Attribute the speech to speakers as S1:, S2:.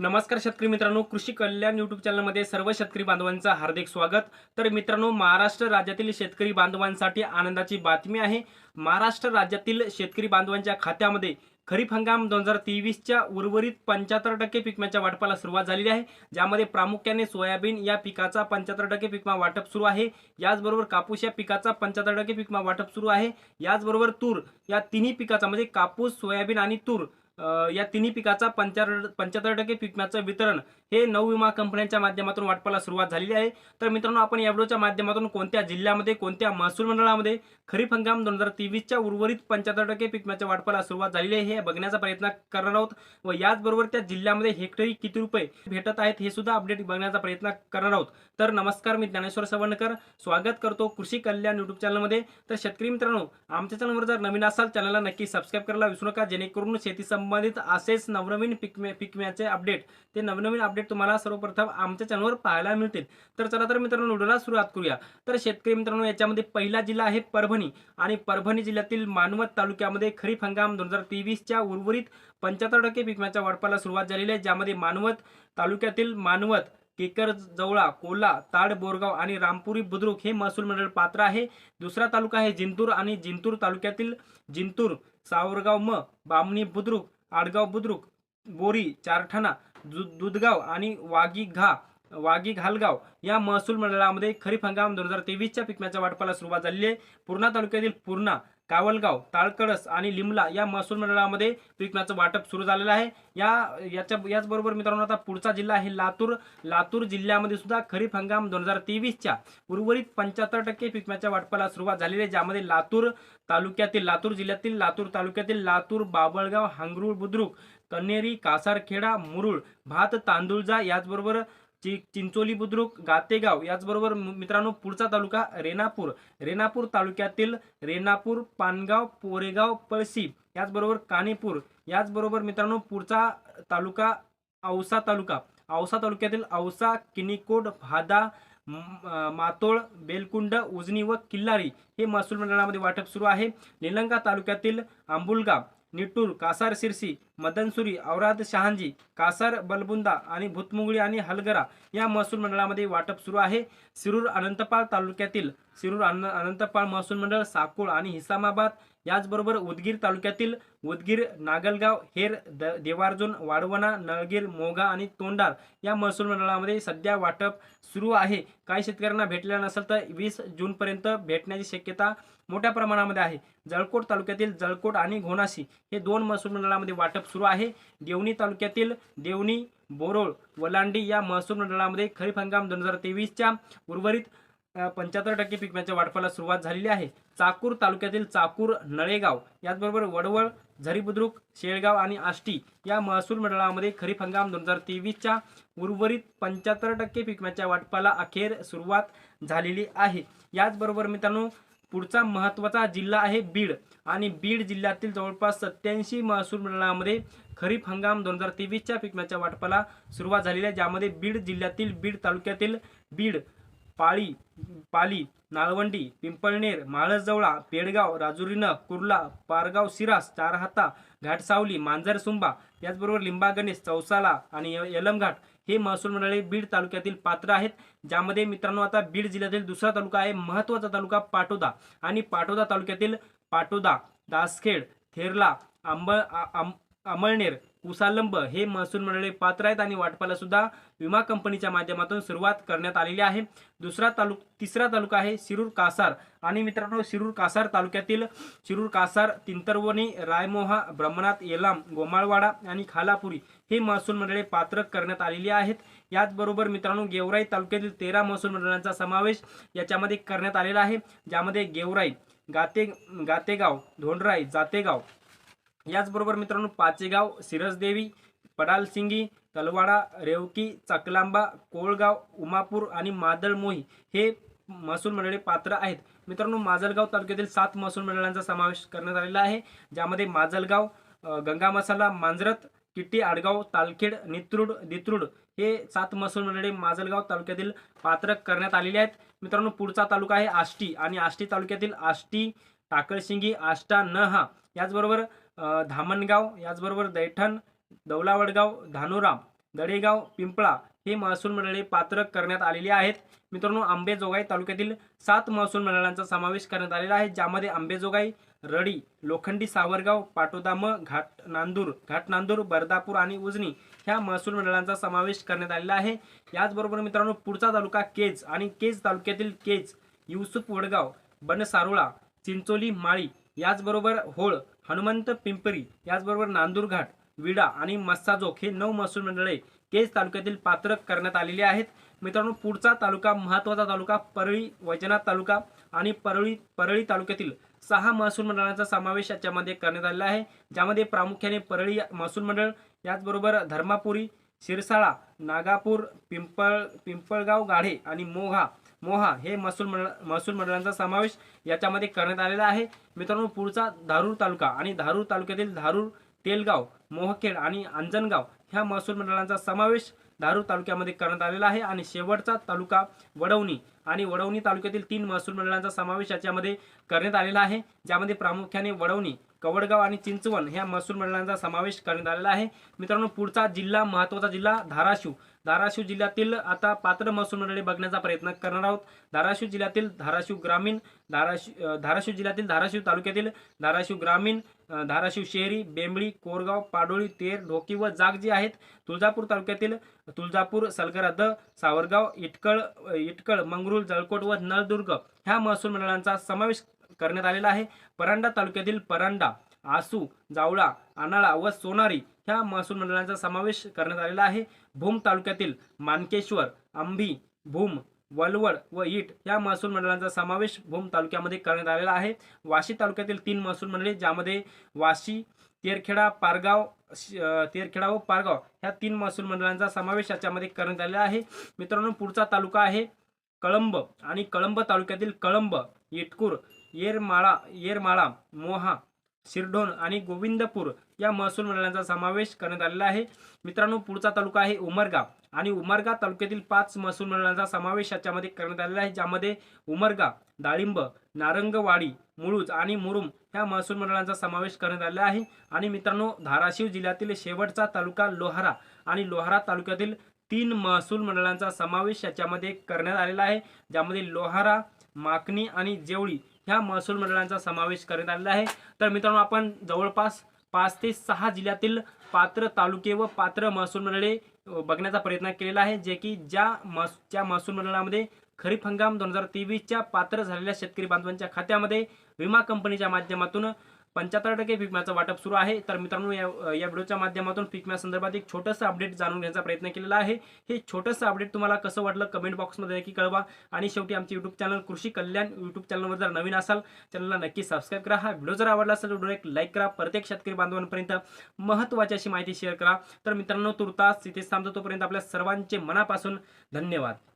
S1: नमस्कार शेतकरी मित्रांनो कृषी कल्याण युट्यूब चॅनलमध्ये सर्व शेतकरी बांधवांचं हार्दिक स्वागत. तर मित्रांनो महाराष्ट्र राज्यातील शेतकरी बांधवांसाठी आनंदाची बातमी आहे. महाराष्ट्र राज्यातील शेतकरी बांधवांच्या खात्यामध्ये खरीप हंगाम दोन हजार तेवीसच्या उर्वरित पंच्याहत्तर टक्के पिकम्याच्या वाटपाला सुरुवात झालेली आहे. ज्यामध्ये प्रामुख्याने सोयाबीन या पिकाचा पंच्याहत्तर टक्के पिकमा वाटप सुरू आहे. याचबरोबर कापूस या पिकाचा पंच्याहत्तर टक्के पिकमा वाटप सुरू आहे. याचबरोबर तूर या तिन्ही पिकाचा म्हणजे कापूस सोयाबीन आणि तूर या तिन्ही पिकाचा पंच्याहत्तर पंच्याहत्तर टक्के पिकम्याचं वितरण हे नऊ विमा कंपन्यांच्या माध्यमातून वाटपाला सुरुवात झालेली आहे. तर मित्रांनो आपण या व्हिडिओच्या माध्यमातून कोणत्या जिल्ह्यामध्ये कोणत्या महसूल मंडळामध्ये खरीप हंगाम दोन हजार तेवीसच्या उर्वरित पंच्याहत्तर टक्के पिकम्याच्या वाटपाला सुरुवात झालेली आहे हे बघण्याचा प्रयत्न करणार आहोत व याचबरोबर त्या जिल्ह्यामध्ये हेक्टरी किती रुपये भेटत आहेत हे सुद्धा अपडेट बघण्याचा प्रयत्न करणार आहोत. तर नमस्कार मी ज्ञानेश्वर सवणकर स्वागत करतो कृषी कल्याण युट्यूब चॅनलमध्ये तर शेतकरी मित्रांनो आमच्या चॅनलवर जर नवीन असाल चॅनलला नक्की सबस्क्राईब करायला विसरू नका जेणेकरून शेती संबंधित असेच नवनवीन पिकम्या पिकम्याचे अपडेट ते नवनवीन अपडेट तुम्हाला सर्वप्रथम आमच्या चॅनलवर पाहायला मिळतील. तर चला तर मित्रांनो व्हिडिओला सुरुवात करूया. तर शेतकरी मित्रांनो याच्यामध्ये पहिला जिल्हा आहे परभणी. आणि परभणी जिल्ह्यातील मानवत तालुक्यामध्ये खरीप हंगाम दोन हजार तेवीसच्या उर्वरित पंच्याहत्तर टक्के पिकम्याच्या वाटपाला सुरुवात झालेली आहे. ज्यामध्ये मानवत तालुक्यातील मानवत केकर जवळा कोल्हा ताड बोरगाव आणि रामपुरी बुद्रुक हे महसूल मंडळ पात्र आहे. दुसरा तालुका आहे जिंतूर आणि जिंतूर तालुक्यातील जिंतूर सावरगाव म बामणी बुद्रुक आडगाव बुद्रुक बोरी चारठाणा दु- दुधगाव आणि वागी घा वागी घालगाव या महसूल मंडळामध्ये खरीप हंगाम दोन हजार तेवीसच्या पिकम्याच्या वाटपाला सुरुवात झालेली आहे. पूर्णा तालुक्यातील पूर्णा कावलगाव ताळकडस आणि लिमला या महसूल मंडळामध्ये पिकम्याचं वाटप सुरू झालेलं आहे. या याच्या याचबरोबर मित्रांनो आता पुढचा जिल्हा आहे लातूर. लातूर जिल्ह्यामध्ये सुद्धा खरीप हंगाम दोन हजार तेवीसच्या उर्वरित पंच्याहत्तर टक्के पिकम्याच्या वाटपाला सुरुवात झालेली आहे ज्यामध्ये लातूर तालुक्यातील लातूर जिल्ह्यातील लातूर तालुक्यातील लातूर बाबळगाव हांगरूळ बुद्रुक कन्हेरी कासारखेडा मुरुळ भात तांदूळजा याचबरोबर चि चिंचोली बुद्रुक गातेगाव याचबरोबर मित्रांनो पुढचा तालुका रेणापूर. रेणापूर तालुक्यातील रेणापूर पानगाव पोरेगाव पळशी याचबरोबर कानेपूर याचबरोबर मित्रांनो पुढचा तालुका औसा तालुका. औसा तालुक्यातील औसा किनीकोट भादा मातोळ बेलकुंड उजनी व किल्लारी हे महसूल मंडळामध्ये वाटप सुरू आहे. निलंगा तालुक्यातील आंबुलगाव निटूर कासार सिरसी मदनसुरी औराद शहांजी कासार बलबुंदा आणि भुतमुंगळी आणि हलगरा या महसूल मंडळामध्ये वाटप सुरू आहे. सिरूर अनंतपाळ तालुक्यातील सिरूर अन अनंतपाळ महसूल मंडळ साकोळ आणि हिसामाबाद याचबरोबर उदगीर तालुक्यातील उदगीर नागलगाव हेर द देवार्जुन वाडवणा नळगीर मोगा आणि तोंडार या महसूल मंडळामध्ये सध्या वाटप सुरू आहे. काही शेतकऱ्यांना भेटलेलं नसेल तर वीस जूनपर्यंत भेटण्याची शक्यता मोठ्या प्रमाणामध्ये आहे. जळकोट तालुक्यातील जळकोट आणि घोणाशी हे दोन महसूल मंडळामध्ये वाटप सुरू आहे. देवणी तालुक्यातील देवणी बोरोळ वलांडी या महसूल मंडळामध्ये खरीप हंगाम दोन हजार तेवीसच्या उर्वरित पंच्याहत्तर टक्के पिकम्याच्या वाटपाला सुरुवात झालेली आहे. चाकूर तालुक्यातील चाकूर नळेगाव याचबरोबर वडवळ झरीबुद्रुक शेळगाव आणि आष्टी या महसूल मंडळामध्ये खरीप हंगाम दोन हजार तेवीसच्या उर्वरित पंच्याहत्तर टक्के पिकम्याच्या वाटपाला अखेर सुरुवात झालेली आहे. याचबरोबर मित्रांनो पुढचा महत्त्वाचा जिल्हा आहे बीड. आणि बीड जिल्ह्यातील जवळपास सत्याऐंशी महसूल मंडळामध्ये खरीप हंगाम दोन हजार तेवीसच्या पिकम्याच्या वाटपाला सुरुवात झालेली आहे. ज्यामध्ये बीड जिल्ह्यातील बीड तालुक्यातील बीड पाळी पाली नाळवंडी पिंपळनेर माळसजवळा पेडगाव राजुरीनं कुर्ला पारगाव सिरास चारहाता घाटसावली मांजरसुंबा याचबरोबर लिंबा गणेश चौसाला आणि यलमघाट हे महसूल मंडळे बीड तालुक्यातील पात्र आहेत. ज्यामध्ये मित्रांनो आता बीड जिल्ह्यातील दुसरा तालुका आहे महत्त्वाचा तालुका पाटोदा. आणि पाटोदा तालुक्यातील पाटोदा दासखेड थेरला आंब अमळनेर कुसालंब हे महसूल मंडळे पात्र आहेत आणि वाटपाला सुद्धा विमा कंपनीच्या माध्यमातून सुरुवात करण्यात आलेली आहे. दुसरा तालुक तिसरा तालुका आहे शिरूर कासार. आणि मित्रांनो शिरूर कासार तालुक्यातील शिरूर कासार तिंतरवणी रायमोहा ब्रह्मनाथ येलाम गोमाळवाडा आणि खालापुरी हे महसूल मंडळे पात्र करण्यात आलेली आहेत. याचबरोबर मित्रांनो गेवराई तालुक्यातील तेरा महसूल मंडळांचा समावेश याच्यामध्ये करण्यात आलेला आहे ज्यामध्ये गेवराई गाते गातेगाव धोंडराई जातेगाव याचबरोबर मित्रांनो पाचेगाव सिरसदेवी पडालसिंगी तलवाडा रेवकी चकलांबा कोळगाव उमापूर आणि मादळमोही हे महसूल मंडळे पात्र आहेत. मित्रांनो माजलगाव तालुक्यातील सात महसूल मंडळांचा समावेश करण्यात आलेला आहे ज्यामध्ये माजलगाव गंगा मसाला मांजरत किट्टी आडगाव तालखेड नित्रुड दित्रुड हे सात महसूल मंडळे माजलगाव तालुक्यातील पात्र करण्यात आलेले आहेत. मित्रांनो पुढचा तालुका आहे आष्टी आणि आष्टी तालुक्यातील आष्टी टाकळशिंगी आष्टा नहा याचबरोबर धामणगाव याचबरोबर दैठण दौलावडगाव धानोरा दडेगाव पिंपळा हे महसूल मंडळे पात्र करण्यात आलेली आहेत. मित्रांनो आंबेजोगाई तालुक्यातील सात महसूल मंडळांचा समावेश करण्यात आलेला आहे ज्यामध्ये आंबेजोगाई रडी लोखंडी सावरगाव पाटोदाम घाट नांदूर घाट नांदूर बर्दापूर आणि उजनी ह्या महसूल मंडळांचा समावेश करण्यात आलेला आहे. याचबरोबर मित्रांनो पुढचा तालुका केज आणि केज तालुक्यातील केज युसुफ वडगाव बनसारोळा चिंचोली माळी याचबरोबर होळ हनुमंत पिंपरी याचबरोबर नांदूर घाट विडा आणि मस्साजोक हे नऊ महसूल मंडळे केज तालुक्यातील पात्र करण्यात आलेली आहेत. मित्रांनो पुढचा तालुका महत्त्वाचा तालुका परळी वैजनाथ तालुका आणि परळी परळी तालुक्यातील सहा महसूल मंडळांचा समावेश याच्यामध्ये करण्यात आलेला आहे. ज्यामध्ये प्रामुख्याने परळी महसूल मंडळ याचबरोबर धर्मापुरी शिरसाळा नागापूर पिंपळ पिंपळगाव गाढे आणि मोहा मोहा हे महसूल मंडळ महसूल मंडळांचा समावेश याच्यामध्ये करण्यात आलेला आहे. मित्रांनो पुढचा धारूर तालुका आणि धारूर तालुक्यातील धारूर तेलगाव मोहखेड आणि अंजनगाव ह्या महसूल मंडळांचा समावेश धारूर तालुक्यामध्ये करण्यात आलेला आहे आणि शेवटचा तालुका वडवणी आणि वडवणी तालुक्यातील तीन महसूल मंडळांचा समावेश याच्यामध्ये करण्यात आलेला आहे ज्यामध्ये प्रामुख्याने वडवणी कवडगाव आणि चिंचवण ह्या महसूल मंडळांचा समावेश करण्यात आलेला आहे. मित्रांनो पुढचा जिल्हा महत्त्वाचा जिल्हा धाराशिव. धाराशिव जिल्ह्यातील आता पात्र महसूल मंडळे बघण्याचा प्रयत्न करणार आहोत. धाराशिव जिल्ह्यातील धाराशिव ग्रामीण धाराशिव धाराशिव जिल्ह्यातील धाराशिव तालुक्यातील धाराशिव ग्रामीण धाराशिव शहरी बेंबळी कोरगाव पाडोळी तेर ढोकी व जाग जी आहेत तुळजापूर तालुक्यातील तुळजापूर सलगराद सावरगाव इटकळ इटकळ मंगरुळ जळकोट व नळदुर्ग ह्या महसूल मंडळांचा समावेश करण्यात आलेला आहे. परांडा तालुक्यातील परांडा आसू जावळा आनाळा व सोनारी ह्या महसूल मंडळांचा समावेश करण्यात आलेला आहे. भूम तालुक्यातील मानकेश्वर आंबी भूम वलवड व इट या महसूल मंडळांचा समावेश भूम तालुक्यामध्ये करण्यात आलेला आहे. वाशी तालुक्यातील तीन महसूल मंडळे ज्यामध्ये वाशी तेरखेडा पारगाव श- तेरखेडा व पारगाव ह्या तीन महसूल मंडळांचा समावेश याच्यामध्ये करण्यात आलेला आहे. मित्रांनो पुढचा तालुका आहे कळंब आणि कळंब तालुक्यातील कळंब इटकूर येरमाळा येरमाळा मोहा शिरढोण आणि गोविंदपूर या महसूल मंडळांचा समावेश करण्यात आलेला आहे. मित्रांनो पुढचा तालुका आहे उमरगा आणि उमरगा तालुक्यातील पाच महसूल मंडळांचा समावेश याच्यामध्ये करण्यात आलेला आहे ज्यामध्ये उमरगा डाळिंब नारंगवाडी मुळूज आणि मुरुम ह्या महसूल मंडळांचा समावेश करण्यात आलेला आहे. आणि मित्रांनो धाराशिव जिल्ह्यातील शेवटचा तालुका लोहारा आणि लोहारा तालुक्यातील तीन महसूल मंडळांचा समावेश याच्यामध्ये करण्यात आलेला आहे ज्यामध्ये लोहारा माकणी आणि जेवळी ह्या महसूल मंडळांचा समावेश करण्यात आलेला आहे. तर मित्रांनो आपण जवळपास पाच ते सहा जिल्ह्यातील पात्र तालुके व पात्र महसूल मंडळे बघण्याचा प्रयत्न केलेला आहे जे की ज्या महस ज्या महसूल मंडळामध्ये खरीप हंगाम दोन हजार तेवीसच्या पात्र झालेल्या शेतकरी बांधवांच्या खात्यामध्ये विमा कंपनीच्या माध्यमातून पंच्याहत्तर टक्के पीक विम्याचं वाटप सुरू आहे. तर मित्रांनो या या व्हिडिओच्या माध्यमातून पीक संदर्भात एक छोटंसं अपडेट जाणून घेण्याचा प्रयत्न केलेला आहे. हे छोटंसं अपडेट तुम्हाला कसं वाटलं कमेंट बॉक्समध्ये नक्की कळवा. आणि शेवटी आमचे युट्यूब चॅनल कृषी कल्याण युट्यूब चॅनलवर जर नवीन असाल चॅनलला नक्की सबस्क्राईब करा. हा व्हिडिओ जर आवडला असेल तर व्हिडिओ एक लाईक करा. प्रत्येक शेतकरी बांधवांपर्यंत महत्त्वाची अशी माहिती शेअर करा. तर मित्रांनो तुर्तास तिथेच थांबतो तोपर्यंत आपल्या सर्वांचे मनापासून धन्यवाद.